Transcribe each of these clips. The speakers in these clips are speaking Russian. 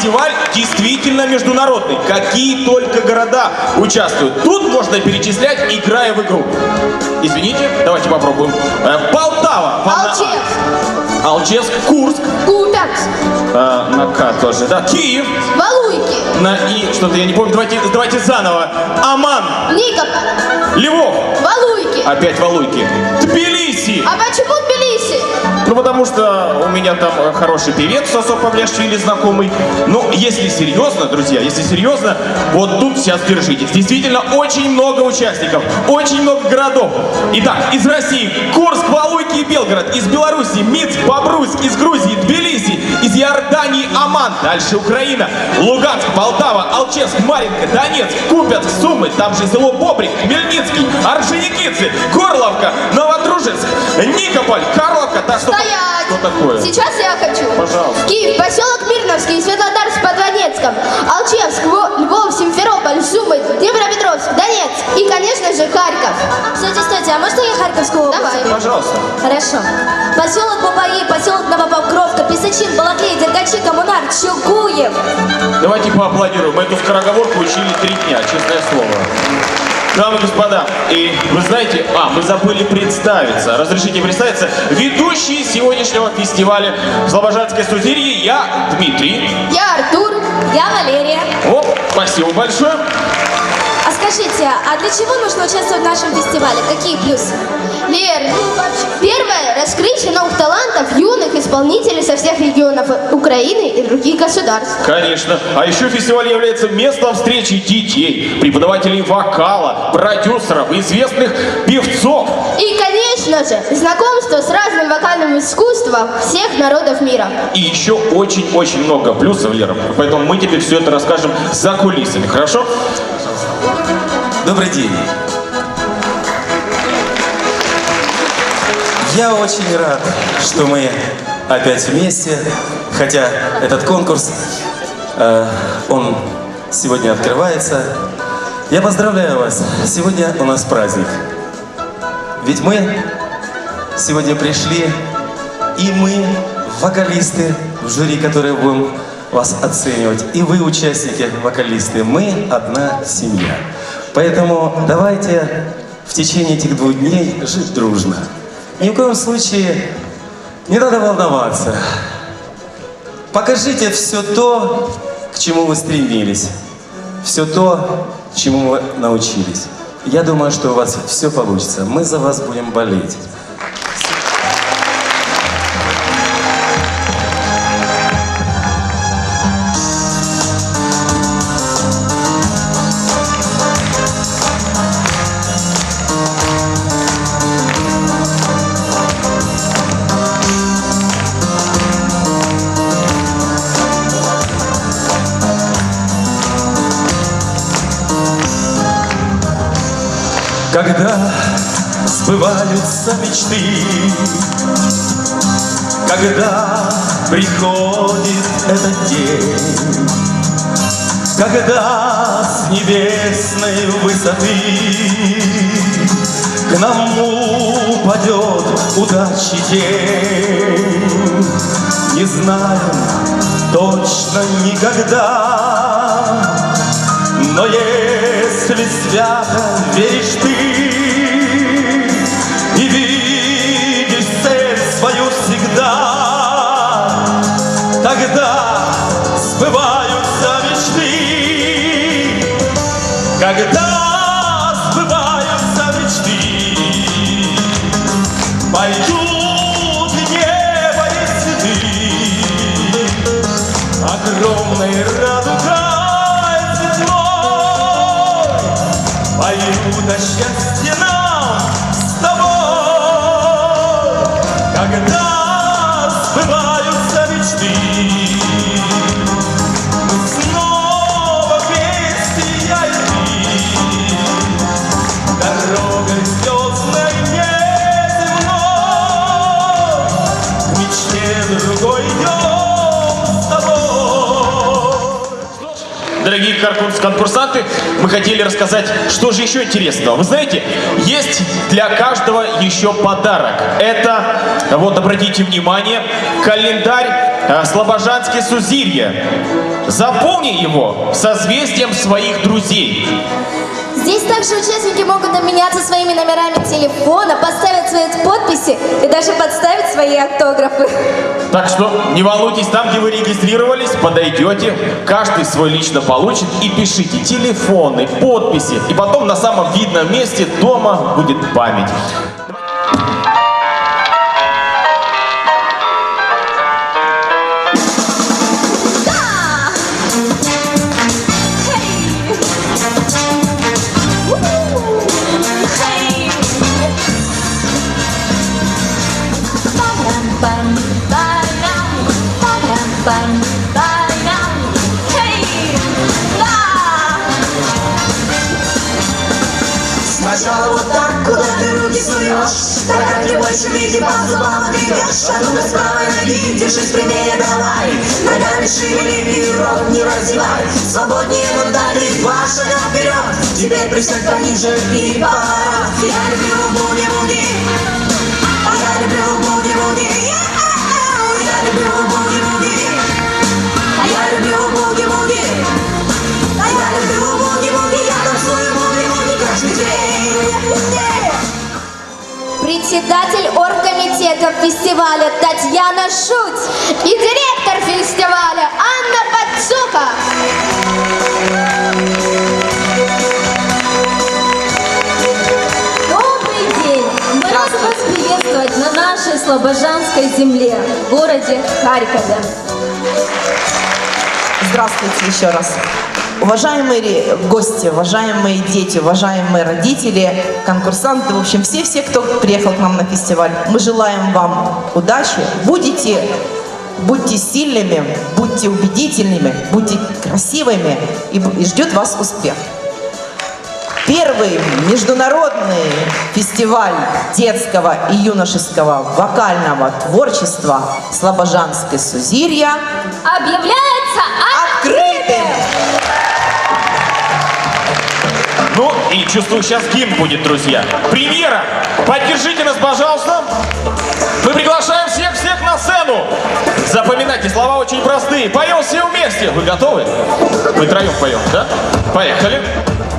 фестиваль действительно международный. Какие только города участвуют. Тут можно перечислять, играя в игру. Извините, давайте попробуем. Э, Полтава. Алчевск, Алчевск, Курск. Купянск, э, на К тоже, да. Киев. Валуйки, На И. Что-то я не помню. Давайте, давайте заново. Аман. Никополь, Львов. Валуйки. Опять Валуйки. Тбилиси. А почему Тбилиси? Ну, потому что у меня там э, хороший певец Сосо Павляшвили знакомый. Ну, если серьезно, друзья, если серьезно, вот тут сейчас держитесь. Действительно, очень много участников, очень много городов. Итак, из России Курск, Валуйки и Белгород. Из Беларуси Минск, Бобруйск. Из Грузии Тбилиси. Из Иордании Аман. Дальше Украина. Луганск, Полтава, Алчевск, Маринка, Донецк, Купятск, Сумы. Там же село Бобрик, Мельницкий, Орджоникидзе, Горловка, Новодружинск, Никополь, Карловка. Да что, Стоять! что такое? Сейчас я хочу. Пожалуйста. Киев, поселок Мирновский, Светлодарск под Донецком, Алчевск, Во- Львов, Симферополь, Сумы, Днепропетровск, Донецк и, конечно же, Харьков. Стойте, стойте, а можно я Харьковскую область? Давай. Пожалуйста. Хорошо. Поселок Бабаи, поселок Новопокровка, Песочин, Балаклей, Дергачи, Коммунар, Чугуев. Давайте поаплодируем. Мы эту скороговорку учили три дня, честное слово. Дамы и господа, и вы знаете, а, мы забыли представиться. Разрешите представиться. Ведущий сегодняшнего фестиваля Слобожанское Сузирье я Дмитрий. Я Артур. Я Валерия. О, спасибо большое. А скажите, а для чего нужно участвовать в нашем фестивале? Какие плюсы? Лер, первое – раскрытие новых талантов юных исполнителей со всех регионов Украины и других государств. Конечно. А еще фестиваль является местом встречи детей, преподавателей вокала, продюсеров, известных певцов. И, конечно же, знакомство с разным вокальным искусством всех народов мира. И еще очень-очень много плюсов, Лера. Поэтому мы тебе все это расскажем за кулисами, хорошо? Добрый день. Я очень рад, что мы опять вместе, хотя этот конкурс, э, он сегодня открывается. Я поздравляю вас. Сегодня у нас праздник. Ведь мы сегодня пришли, и мы, вокалисты в жюри, которые будем вас оценивать, и вы, участники, вокалисты, мы одна семья. Поэтому давайте в течение этих двух дней жить дружно. Ни в коем случае не надо волноваться. Покажите все то, к чему вы стремились, все то, чему вы научились. Я думаю, что у вас все получится. Мы за вас будем болеть. Когда сбываются мечты, когда приходит этот день, когда с небесной высоты к нам упадет удачи день. Не знаем точно никогда, но если свято веришь ты конкурсанты, мы хотели рассказать, что же еще интересного. Вы знаете, есть для каждого еще подарок. Это, вот обратите внимание, календарь э, Слобожанские Сузирья. Заполни его созвездием своих друзей. Здесь также участники могут обменяться своими номерами телефона, поставить свои подписи и даже подставить свои автографы. Так что не волнуйтесь, там, где вы регистрировались, подойдете, каждый свой лично получит и пишите телефоны, подписи, и потом на самом видном месте дома будет память. Сначала вот так, куда ты руки суешь. Так как не больше види по зубам гребешь А ну-ка с ноги, держись прямее, давай. Ногами шевели и рот не раздевай. Свободнее вот так и два шага вперед Теперь присядь пониже и поворот Я люблю Председатель оргкомитета фестиваля Татьяна Шуть. И директор фестиваля Анна Подсуха. Добрый день! Мы рады вас приветствовать на нашей слобожанской земле, в городе Харькове. Здравствуйте еще раз. Уважаемые гости, уважаемые дети, уважаемые родители, конкурсанты, в общем, все-все, кто приехал к нам на фестиваль, мы желаем вам удачи. Будете, будьте сильными, будьте убедительными, будьте красивыми, и, и ждет вас успех. Первый международный фестиваль детского и юношеского вокального творчества Слобожанской Сузирья Объявляется Ну, и чувствую, сейчас гимн будет, друзья. Премьера! Поддержите нас, пожалуйста. Мы приглашаем всех-всех на сцену. Запоминайте, слова очень простые. Поем все вместе. Вы готовы? Мы троем поем, да? Поехали. Let's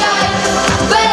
в